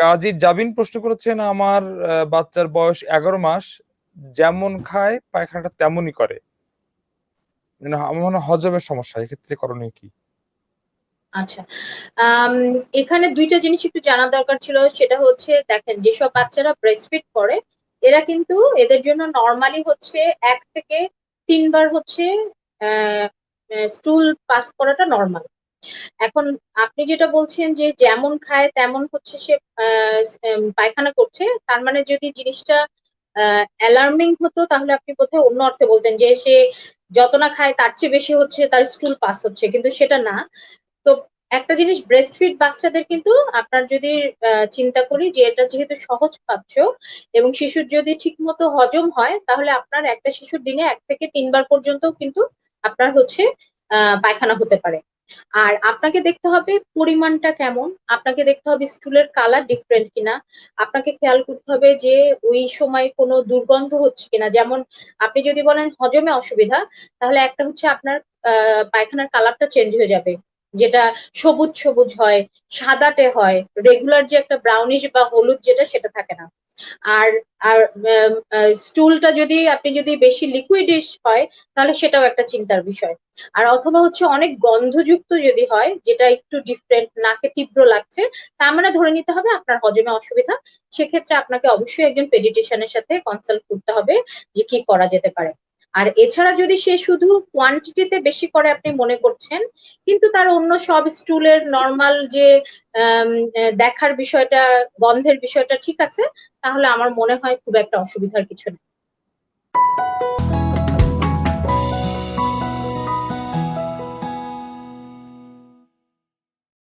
কাজী জাবিন প্রশ্ন করেছেন, আমার বাচ্চার বয়স এগারো মাস, যেমন খায়, পায়খানাটা তেমনই করে। মানে আমার মনে হজমের সমস্যা, এক্ষেত্রে করণীয় কি? আচ্ছা এখানে দুইটা জিনিস একটু জানা দরকার ছিল, সেটা হচ্ছে, দেখেন, যেসব বাচ্চারা ব্রেস্টফিড করে, এরা কিন্তু এদের জন্য নর্মালি হচ্ছে এক থেকে তিনবার হচ্ছে স্টুল পাস করাটা নর্মাল এখন আপনি যেটা বলছেন যে যেমন খায় তেমন হচ্ছে সে পায়খানা করছে, তার মানে যদি জিনিসটা অ্যালার্মিং হতো তাহলে আপনি কোথাও অন্য অর্থে বলতেন যে সে যত না খায় তার চেয়ে বেশি হচ্ছে, তার স্টুল পাস হচ্ছে, কিন্তু সেটা না। তো একটা জিনিস ব্রেস্ট ফিড বাচ্চাদের কিন্তু আপনার যদি চিন্তা করি যে এটা যেহেতু সহজ পাচ্ছ এবং শিশুর যদি ঠিক মতো হজম হয়, তাহলে আপনার একটা শিশুর দিনে এক থেকে তিনবার পর্যন্ত কিন্তু আপনার হচ্ছে, আহ, পায়খানা হতে পারে। আর আপনাকে দেখতে হবে পরিমাণটা কেমন, আপনাকে দেখতে হবে স্টুলের কালার ডিফারেন্ট কিনা, আপনাকে খেয়াল করতে হবে যে ওই সময় কোনো দুর্গন্ধ হচ্ছে কিনা। যেমন আপনি যদি বলেন হজমে অসুবিধা, তাহলে একটা হচ্ছে আপনার পায়খানার কালারটা চেঞ্জ হয়ে যাবে। যেটা সবুজ সবুজ হয়, সাদাটে হয় রেগুলার যে একটা ব্রাউনিশ বা হলুদ যেটা, সেটা থাকে না। আর আর স্টুলটা যদি আপনি যদি বেশি লিকুইডিশ হয়, তাহলে সেটাও একটা চিন্তার বিষয়। আর অথবা হচ্ছে অনেক গন্ধযুক্ত যদি হয়, যেটা একটু ডিফারেন্ট নাকে তীব্র লাগছে তার মানে ধরে নিতে হবে আপনার হজমে অসুবিধা। সেক্ষেত্রে আপনাকে অবশ্যই একজন পেডিটিশিয়ানের সাথে কনসাল্ট করতে হবে যে কি করা যেতে পারে। আর এছাড়া যদি সে শুধু কোয়ান্টিটিতে বেশি করে আপনি মনে করছেন, কিন্তু তার অন্য সব স্টুলের নর্মাল যে দেখার বিষয়টা বন্ধের বিষয়টা ঠিক আছে, তাহলে আমার মনে হয় খুব একটা অসুবিধার কিছু নেই।